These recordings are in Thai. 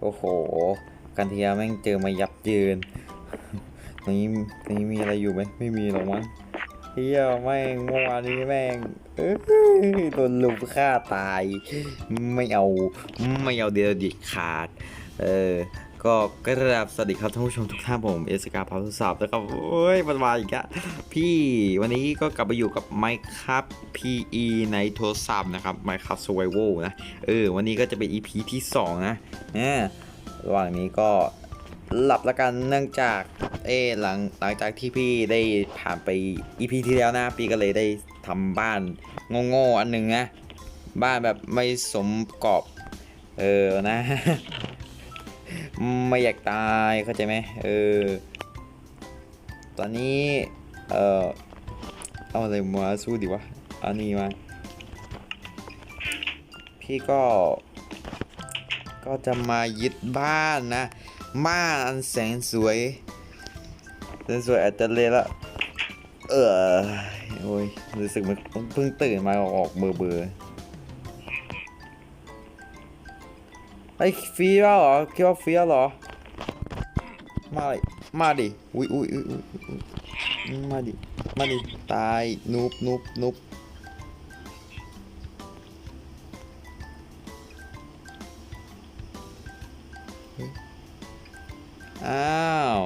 โอ้โห กันทียแม่งเจอมายับเยินตรงนี้ตรงนี้มีอะไรอยู่ไหมไม่มีหรอกมั้งเฮียแม่งเมื่อวานนี้แม่งเอ้ยโดนลุมฆ่าตาย ไม่เอา ไม่เอาเดียวดิขาด เออ ก็กราบสวัสดีครับท่านผู้ชมทุกท่านผมเอสกาพาวทุสับแล้วก็โอ้ยมันมาอีกอะพี่วันนี้ก็กลับมาอยู่กับไมค์ครับ PE ในโทรศัพท์นะครับ Minecraft Survival นะเออวันนี้ก็จะเป็น EP ที่ 2 นะเนี่ยระหว่างนี้ก็หลับละกันเนื่องจากเออหลังหลังจากที่พี่ได้ผ่านไป EP ที่แล้วนะพี่ก็เลยได้ทำบ้านโง่ๆอันหนึ่งนะบ้านแบบไม่สมประกอบเออนะ ไม่อยากตายเข้าใจไหมเออ ตอนนี้ เออเอาอะไรมาสู้ดีวะเอานี่มา พี่ก็ ก็จะมายึดบ้านนะ บ้านอันแสนสวยแสนสวยอาจจะเละละ เออโอ้ยรู้สึกมันเพิ่งตื่นมาออกเบอร์เบอร์ ไอ้ฟรีแล้วเหรอคิดว่าฟรีแล้วเหรอ มาเลยมาดิ อุ้ยอุ้ยอุ้ยอุ๊ยมาดิ มาดิ ตาย นุบนุบนุบอ้าว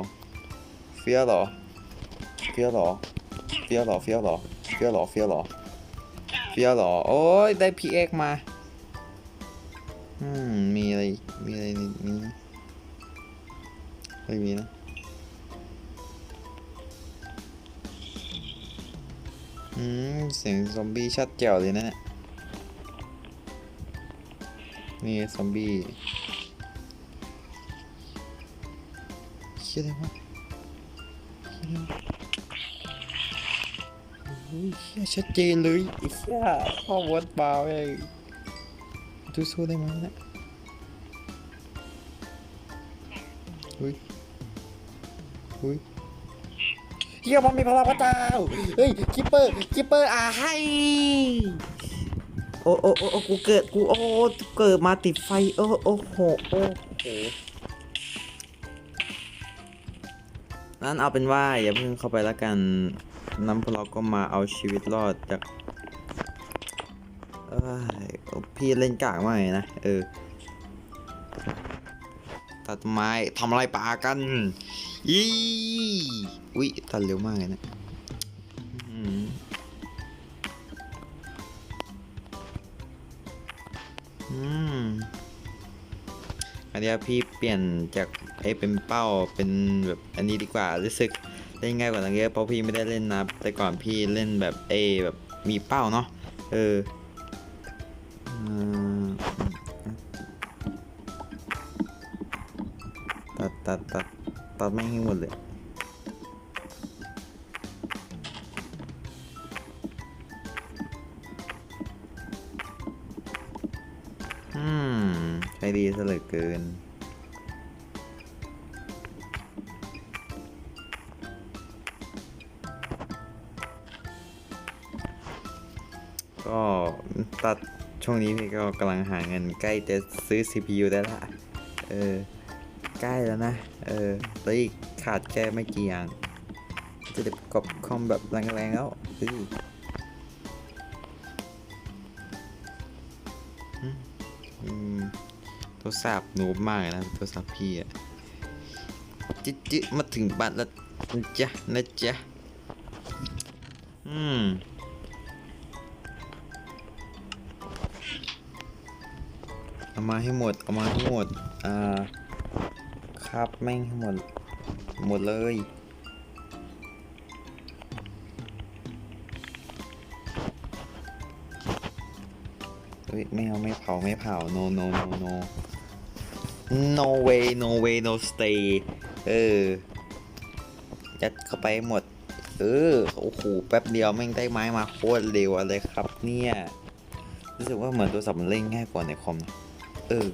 เฟียหรอเฟียหรอเฟียหรอเฟียหรอเฟียหรอเฟียหรอเฟียหรอโอ้ยได้พีเอ็กมา อืม มีอะไรในนี้ ไม่มีนะอืม เสียงซอมบี้ชัดแจ๋วเลยนะเนี่ยนี่ซอมบี้เชี่ยอะไรวะเชี่ยอะไรวะโอ้ยเชี่ยชัดเจนเลยไอ้เชี่ยพ่อวัดเปล่าเองดูสู้ได้ไหมเนี่ย เฮ้ยเฮ้ยเฮียมันมีพลังพระเจ้าเฮ้ยคิปเปอร์คิปเปอร์อะให้โอ้โอ้โอ้โอ้กูเกิดกูโอ้เกิดมาติดไฟโอ้โอ้โหโอ้โหนั่นเอาเป็นว่าอย่าเพิ่งเข้าไปแล้วกันน้ำพวกเราก็มาเอาชีวิตรอดจากเอ้ยพี่เล่นกากมากเลยนะเออ ตัดไม้ทำอะไรป่ากันอีอุ้ยตัดเร็วมากเลยนะอืมอันนี้พี่เปลี่ยนจากไอ้เป็นเป้าเป็นแบบอันนี้ดีกว่ารู้สึกเล่นง่ายกว่าตั้งเยอะเพราะพี่ไม่ได้เล่นนะแต่ก่อนพี่เล่นแบบเอแบบมีเป้าเนาะเออ ตัดตัดตัดไม่งให้หมดเลยอืมใช้ดีซะเหลือเกินก็ตัดช่วงนี้พี่ก็กำลังหาเงินใกล้จะซื้อ CPU ได้ละ เออ ใกล้แล้วนะ เออแล้วอีกขาดแค่ไม่กี่อย่าง จะได้กอบคอมแบบแรงๆแล้วเฮ้ยอือโทรศัพท์หนูมากเลยนะโทรศัพท์พี่อะจิ๊จิมาถึงบ้านแล้วนะจ๊ะนะจ๊ะอืมเอามาให้หมด เอามาให้หมด อ่า ครับแม่งหมด หมดเลยเฮ้ยไม่เอาไม่เผาไม่เผา no no no no no way no way no stay เออยัดเข้าไปให้หมด เออโอ้โหแป๊บเดียวแม่งได้ไม้มาโคตรเร็วอะไรครับเนี่ย รู้สึกว่าเหมือนตัวสับมันเล่นง่ายกว่าในคอมนะเออ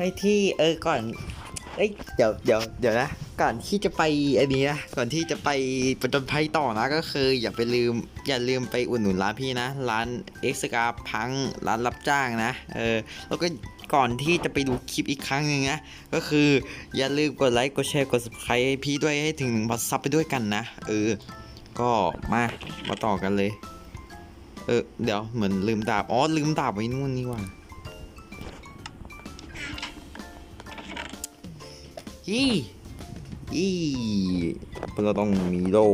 ใครที่เออก่อนเอ้ยเดี๋ยวเดี๋ยวเดี๋ยวนะ ก่อนที่จะไปอันนี้นะก่อนที่จะไปประจนภัยต่อนะก็คือ อย่าไปลืมอย่าลืมไปอุดหนุนร้านพี่นะ ร้านเอ็กซ์กาพังร้านรับจ้างนะเออแล้วก็ก่อนที่จะไปดูคลิปอีกครั้งหนึ่งนะ ก็คืออย่าลืมกดไลค์กดแชร์กด subscribe พี่ด้วยให้ถึงหนึ่งพันซับไปด้วยกันนะเออก็มามาต่อกันเลย เออเดี๋ยวเหมือนลืมดาบอ๋อลืมดาบไว้นู่นนี่ว่า อีอีเราต้องมีโล่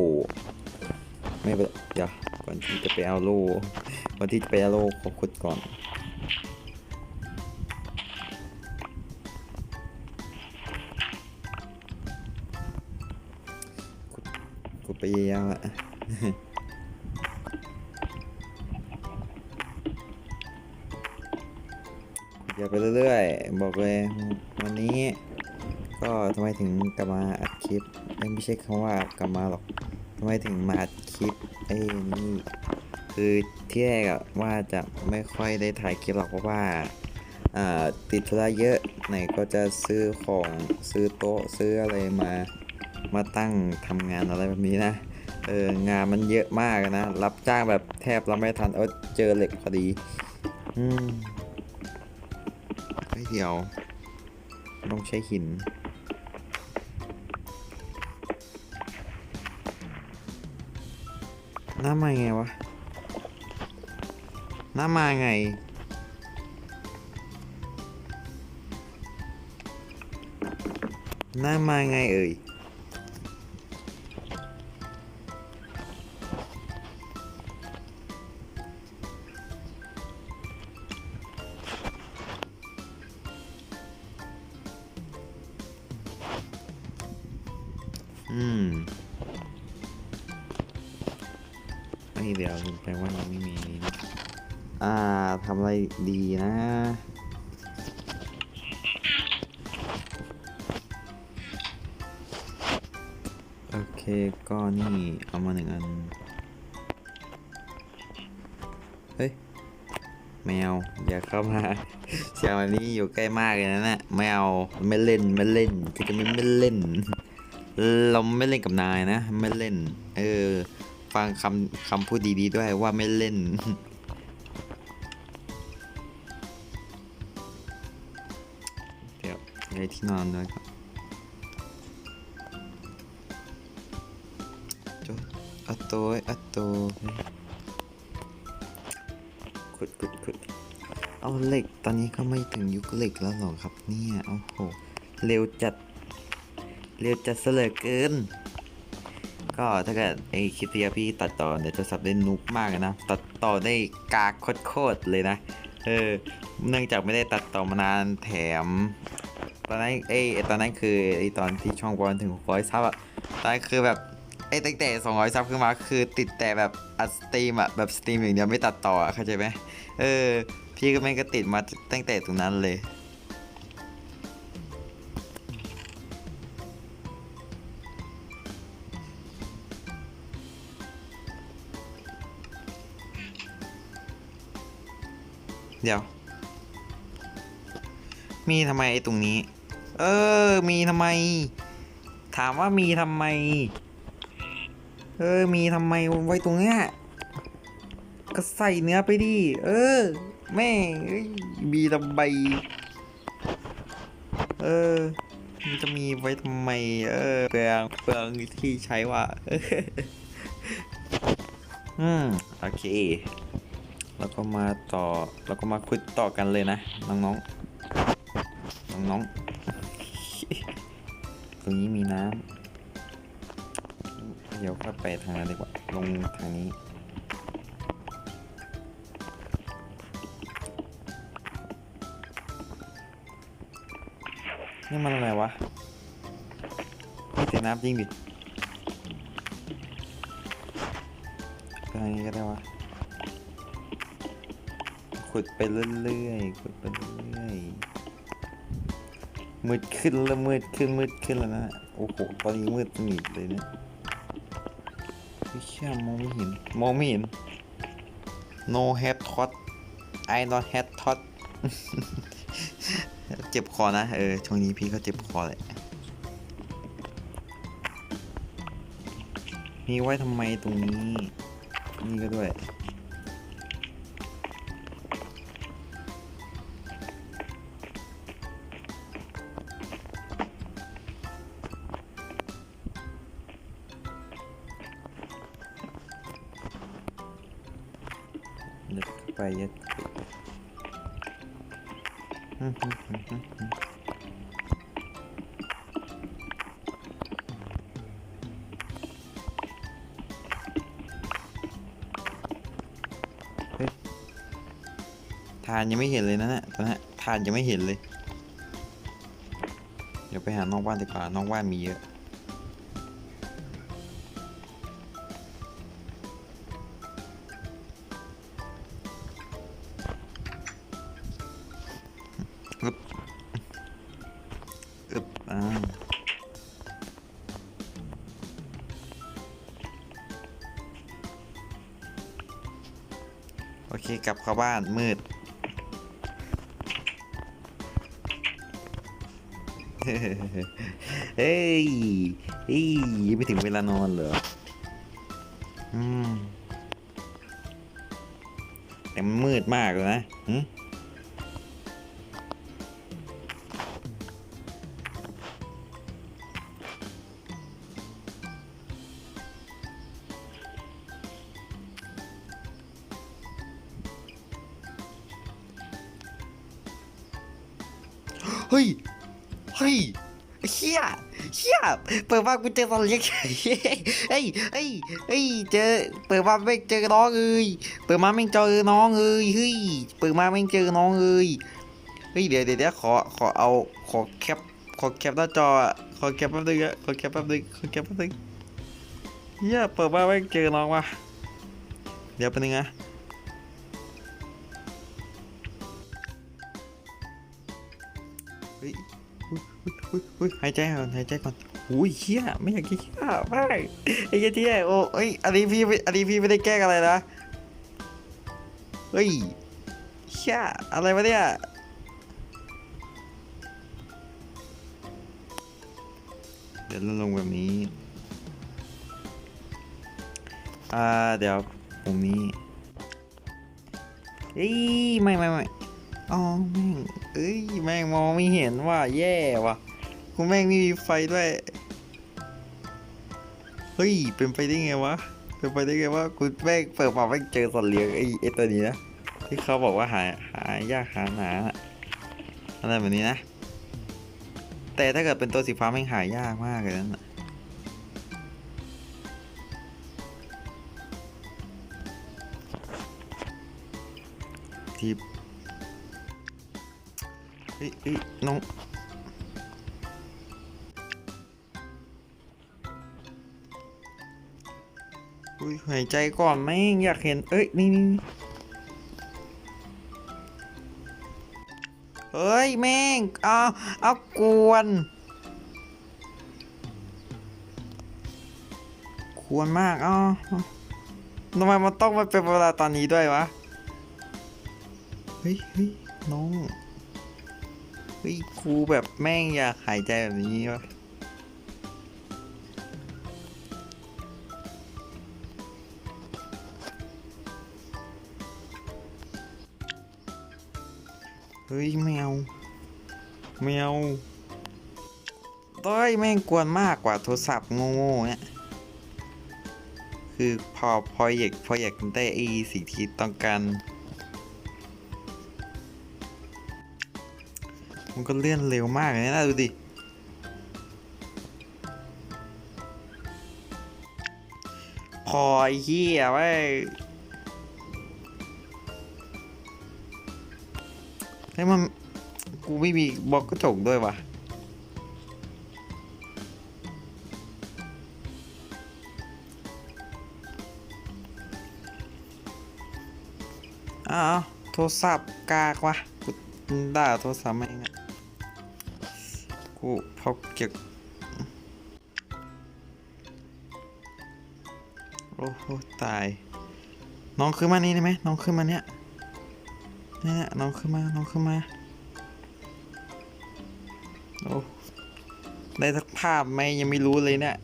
ไม่เป็นเดี๋ยวก่อนที่จะไปเอาโล่ก่อนที่จะไปเอาโล่ขอขุดก่อนขุดขุดไปยาวอะอย่าไปเรื่อยๆ บอกเลยวันนี้ ก็ทำไมถึงกลับมาอัดคลิปไม่ใช่คำว่ากลับมาหรอกทำไมถึงมาอัดคลิปไอ้นี่คือที่แรกอะว่าจะไม่ค่อยได้ถ่ายคลิปหรอกเพราะว่าติดธุระเยอะไหนก็จะซื้อของซื้อโต๊ะซื้ออะไรมามาตั้งทำงานอะไรแบบนี้นะเอองานมันเยอะมากนะ รับจ้างแบบแทบรับไม่ทันเออเจอเหล็กพอดีอืมเฮ้ยเดี๋ยว ต้องใช้หิน น้ามาไงวะ น้ามาไง น้ามาไงเอ่ย เดี๋ยวคุณแปลว่ายังไม่มีนะอ่าทำอะไรดีนะโอเคก็นี่เอามาหนึ่งอัน เฮ้ย แมว อย่าเข้ามาเสียงแบบนี้อยู่ใกล้มากเลยนะเนี่ยแมวไม่เล่นไม่เล่นคือจะไม่ไม่เล่น เราไม่เล่นกับนายนะ ไม่เล่น เออ ฟังคำคำพูดดีๆด้วยว่าไม่เล่น เดี๋ยวย้ายที่นอนด้วยครับจดอัตโตอัตโตขุดขุดขุดเอาเหล็กตอนนี้ก็ไม่ถึงยุคเหล็กแล้วหรอครับเนี่ย โอ้โห เร็วจัด เร็วจัดเสลอเกิน ก็ถ้าเกิดไอคลิปที่พี่ตัดต่อเนี่ยโทรศัพท์ได้นุกมากนะ ตัดต่อได้กากโคตรเลยนะ เออ เนื่องจากไม่ได้ตัดต่อมานานแถม ตอนนั้นไอ้ตอนนั้นคือไอ้ตอนที่ช่องบอลถึง600ซับอะตอนนั้นคือแบบไอ้ตั้งแต่200ซับขึ้นมาคือติดแต่แบบอัดสตรีมอะแบบสตรีมอย่างเดียวไม่ตัดต่อเข้าใจไหมเออ พี่ก็แม่งก็ติดมาตั้งแต่ตรงนั้นเลย เดี๋ยว มีทำไมไอ้ตรงนี้ เออ มีทำไม ถามว่ามีทำไม เออ มีทำไมไว้ตรงเนี้ย ก็ใส่เนื้อไปดิ เออ แม่เอ้ยมีทำไมเออมันจะมีไว้ทำไม เออเปลืองเปลืองที่ใช้ว่ะ อืม โอเค แล้วก็มาต่อแล้วก็มาคุยต่อกันเลยนะ น้องๆ น้องๆ ตรงนี้มีน้ำเดี๋ยวก็ไปทางนั้นดีกว่า ลงทางนี้นี่มันอะไรวะไม่แต่น้ำจริงดิทางนี้ก็ได้วะ ขุดไปเรื่อยๆขุดไปเรื่อยๆมืดขึ้นแล้วมืดขึ้นมืดขึ้นแล้วนะโอ้โหตอนนี้มืดสนิทเลยนะไม่เชื่อมองไม่เห็นมองไม่เห็น no head tot I not head tot เจ็บคอนะเออช่วงนี้พี่ก็เจ็บคอแหละมีไว้ทำไมตรงนี้ นี่ก็ด้วยานยังไม่เห็นเลยนะเนี่ยตอนนี้ทานยังไม่เห็นเลย เดี๋ยวไปหานอกบ้านดีกว่านอกบ้านมีเยอะอึบอึบอ่าโอเคกลับเข้าบ้านมืด เฮ้ยเฮ้ยยังไม่ถึงเวลานอนเหรอ อืมแต่มันมืดมากเลยนะ เชี่ยเปิดมากูเจอตอนเล็กเฮ้ยเฮ้ยเฮ้ยเจอ เปิดมาไม่เจอน้องเอ้ยเปิดมาไม่เจอน้องเอ้ยเฮ้ยเปิดมาไม่เจอน้องเอ้ยเฮ้ยเดี๋ยวเดี๋ยวขอขอเอาขอแคปขอแคปหน้าจอขอแคปแป๊บนึงอะขอแคปแป๊บนึงขอแคปแป๊บนึงเฮียเปิดมาไม่เจอน้องว่ะเดี๋ยวแป๊บนึงนะเฮ้ยหายใจก่อนหายใจก่อน อุ้ยเชี่ยไม่อยากเชี่ยไม่ไอ้เหี้ยเชี่ยโอ้เอ้ยอันนี้พี่ไม่อันนี้พี่ไม่ได้แกล้งอะไรนะเฮ้ยเชี่ยอะไรวะเนี่ยเดี๋ยวลงแบบนี้อ่าเดี๋ยวตรงนี้เอ้ยไม่ไม่ไม่อ๋อแม่งเอ้ยแม่งมองไม่เห็นว่าแย่ว่ะ กูแม่งไม่มีไฟด้วย เฮ้ย เป็นไปได้ไงวะ เป็นไปได้ไงวะ กูแม่งเปิดมาแม่งเจอสัตว์เลี้ยงไอ้ไอ้ตัวนี้นะ ที่เขาบอกว่าหาหายากหาหนาอะไรแบบนี้นะ แต่ถ้าเกิดเป็นตัวสีฟ้าแม่งหายากมากเลยนั่นน่ะที่เฮ้ยเฮ้ยน้อง อุ้ยหายใจก่อนแม่งอยากเห็น เอ้ยนี่นี่นี่เฮ้ย แม่ง เอาเอากวน ควรมากอ๋อทำไมมันต้องมาเป็นเวลาตอนนี้ด้วยวะ เฮ้ยเฮ้ยน้อง เฮ้ยครูแบบแม่งอยากหายใจแบบนี้วะ ฮ้ยไม่เอาไม่เอาต้อยแม่งกวนมากกว่าโทรศัพท์โง่ๆเนี่ยคือพอพออยากพออยากได้ไอ้สิ่งที่ต้องการมันก็เลื่อนเร็วมากเลยนะดูดิพอไอ้เหี้ยเว้ ให้มันกูไม่มีบล็อกกระจกด้วยวะอ้าวโทรศัพท์กากวะกูด่าโทรศัพท์ไม่งอะกูพกเก็บโอ้โหตาย น้องขึ้นมานี่ได้ไหมน้องขึ้นมาเนี้ย เนี่ยน้องขึ้นมา น้องขึ้นมา โอ้ ได้สักภาพไหมยังไม่รู้เลยเนี่ย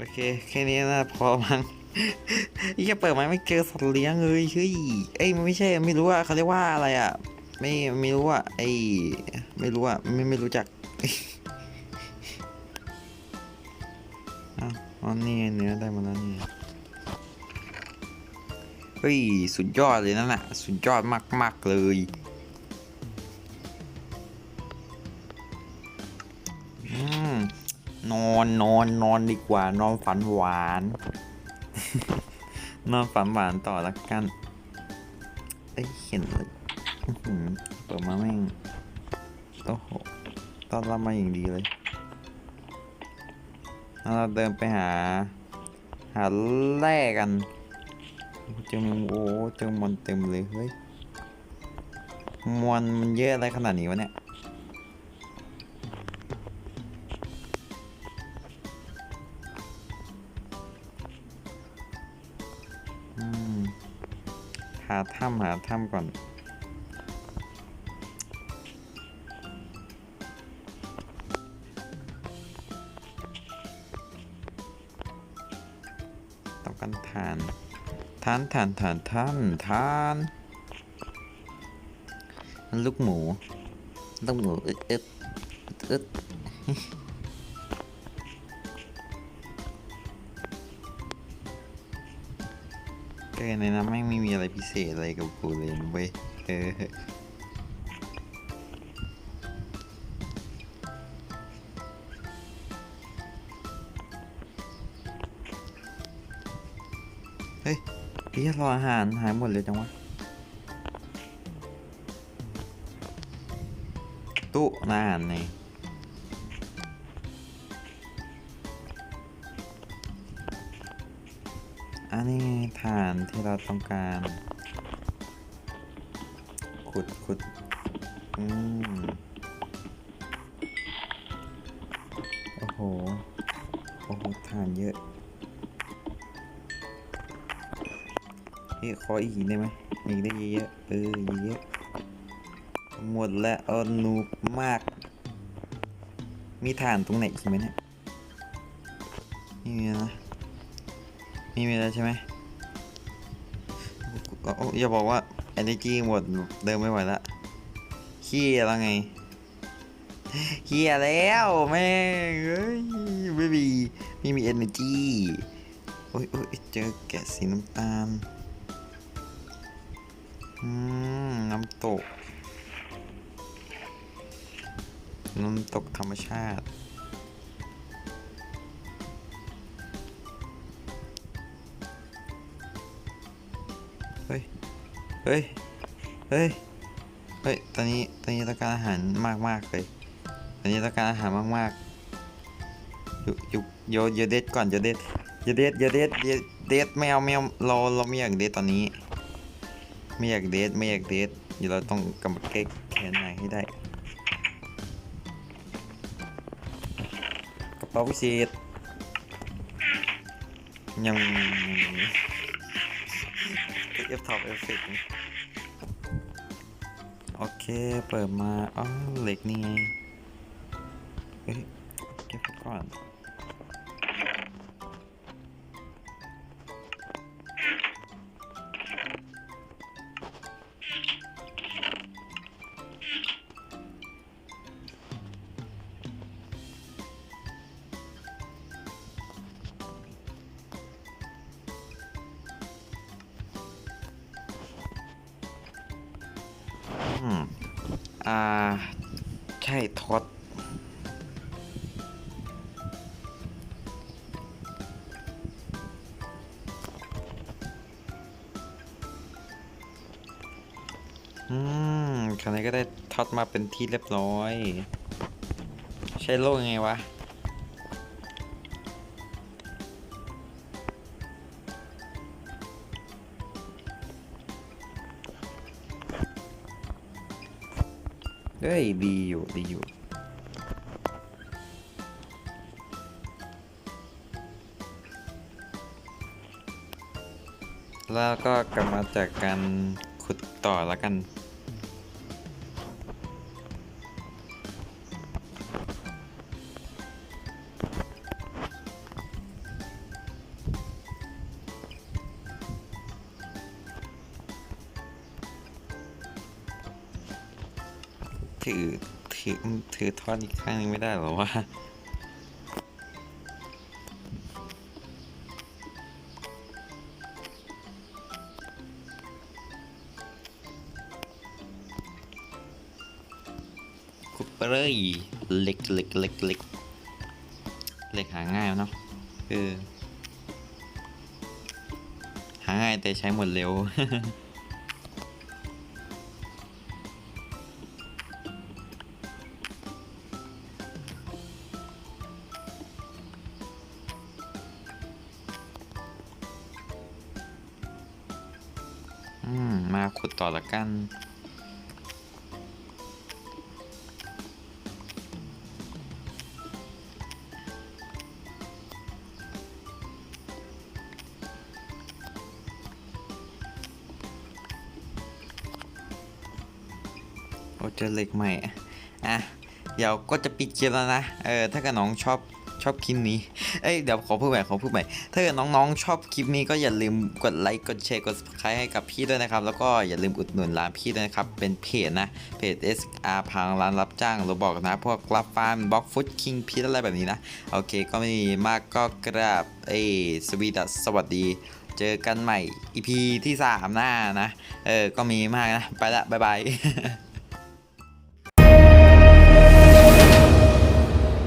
โอเค แค่นี้นะพอมั้งยี่เปิดมาไม่เจอสัตว์เลี้ยงเลยเฮ้ยเอ้ยมันไม่ใช่ไม่รู้ว่าเขาเรียกว่าอะไรอะ ไม่ไม่รู้อะไอ้ไม่รู้อะไม่ไม่รู้จักอ๋อนี่เนื้อได้มาแล้วนี่เฮ้ยสุดยอดเลยนั่นน่ะสุดยอดมากๆเลย นอนนอนดีกว่านอนฝันหวาน นอนฝันหวานต่อละกันเอ้ยเห็นเลยเปิดมาแม่งโอ้โหตอนรับมาอย่างดีเลยเราเดินไปหา หาแร่กันเจอแมโอ้เจอมอนเต็มเลยเฮ้ยมอนมันเยอะอะไรขนาดนี้วะเนี่ย ถ้ำหาถ้ำก่อน ต้องการทานทานทานทานทานทานลูกหมู ลูกหมูอึดอึดอึด อในนั้นแม่ไม่มีอะไรพิเศษอะไรกับกูเลยนะเว้ยเออเฮ้ยพี่รออาหารหายหมดเลยจังวะตู้อาหารไห อันนี้ฐานที่เราต้องการ ขุดขุดอืมโอ้โห โอ้โหฐานเยอะเฮ้ยขออีกได้ไหมอีกได้เยอะๆเออเยอะๆหมดแล้วอนูมาก มีฐานตรงไหนอีกไหมเนี่ยนี่นะ นี่มีแล้วใช่ไหมโอ้อย่าบอกว่า energy หมดเดินไม่ไหวละเฮียแล้วไงเฮียแล้วแม่เอ้ยไม่มีไม่มี energy โอ้ยโอ้ยเจอแกะสีน้ำตาลอืมน้ำตก น้ำตกธรรมชาติ เฮ้ย เฮ้ย เฮ้ย ตอนนี้ ตอนนี้ต้องการอาหารมากมากเลย ตอนนี้ต้องการอาหารมากมากอยู่อยู่โยโยเด็ดก่อนโยเด็ดโยเด็ดโยเด็ดโยเด็ดไม่เอาไม่เอาเราเราไม่อยากเด็ดตอนนี้ ไม่อยากเด็ดไม่อยากเด็ดเดี๋ยวเราต้องกำบัดแก้แค้นนายให้ได้ กระเป๋าพิเศษยังเอฟท็อปเอฟเฟกโอ เคเปิดมาอ๋อเหล็กนี่ไงเฮ้ยเก็บไว้ก่อนอืม อ่า ใช่ท็อตอืมคราวนี้ก็ได้ท็อตมาเป็นที่เรียบร้อย ใช้โล่ยังไงวะ เฮ้ยดีอยู่ดีอยู่แล้วก็กลับมาจากการขุดต่อแล้วกัน อท่อนอีกข้างนึงไม่ได้หรอวะคุปเปอร์เลยเล็กเล็กเล็กเล็กเล็กหาง่ายเนาะเออหาง่ายแต่ใช้หมดเร็ว โอ้เจอเหล็กใหม่ อะ เดี๋ยวก็จะปิดคลิปแล้วนะ เออ ถ้ากิดน้องชอบ ชอบคลิปนี้ เอ้ยเดี๋ยวขอพูดใหม่ขอพูดใหม่ ถ้าเกิดน้องๆ ชอบคลิปนี้ก็อย่าลืมกดไลค์กดแชร์กด subscribe ให้กับพี่ด้วยนะครับ แล้วก็อย่าลืมอุดหนุนร้านพี่ด้วยนะครับ เป็นเพจนะ เพจ SR พังร้านรับจ้างเราบอกนะ พวกรับฟาร์มบล็อกฟุตคิงพีอะไรแบบนี้นะ โอเค ก็ไม่มีมากก็กราบเอ้ยสวีดัสสวัสดี เจอกันใหม่ EP ที่ 3 หน้านะ เออ ก็มีมากนะ ไปละบ๊ายบาย